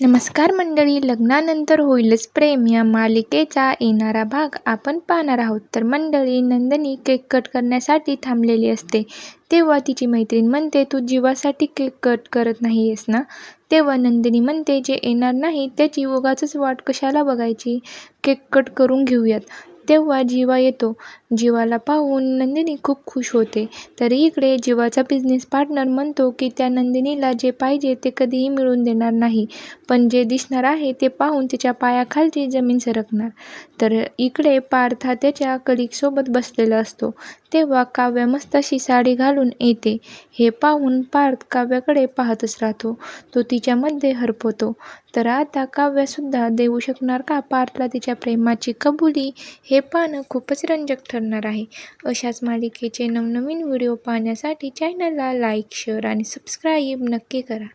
नमस्कार मंडळी लग्नानंतर होईलच प्रेम. या मालिकेचा येणारा भाग आपण पाहणार आहोत. तर मंडळी नंदिनी केक कट करण्यासाठी थांबलेली असते. तेव्हा तिची मैत्रीण म्हणते तू जीवासाठी केक कट करत नाही आहेस ना? तेव्हा नंदिनी म्हणते जे येणार नाही त्याची उगाचच वाट कशाला बघायची? केक कट करून घेऊयात. तेव्हा जीवा येतो. जीवाला पाहून नंदिनी खूप खुश होते. तर इकडे जीवाचा बिझनेस पार्टनर म्हणतो की त्या नंदिनीला जे पाहिजे ते कधीही मिळून देणार नाही. पण जे दिसणार आहे ते पाहून तिच्या पायाखालची जमीन सरकणार. तर इकडे पार्थ हा त्याच्या कलिकसोबत बसलेला असतो. तेव्हा काव्या मस्त अशी साडी घालून येते. हे पाहून पार्थ काव्याकडे पाहतच राहतो. तो तिच्यामध्ये हरपतो. तर आता काव्यासुद्धा देऊ शकणार का पार्थला तिच्या प्रेमाची कबुली? हे पाहणं खूपच रंजक ठरणार आहे. अशाच मालिकेचे नवनवीन व्हिडिओ पाहण्यासाठी चॅनलला लाईक शेअर आणि सबस्क्राईब नक्की करा.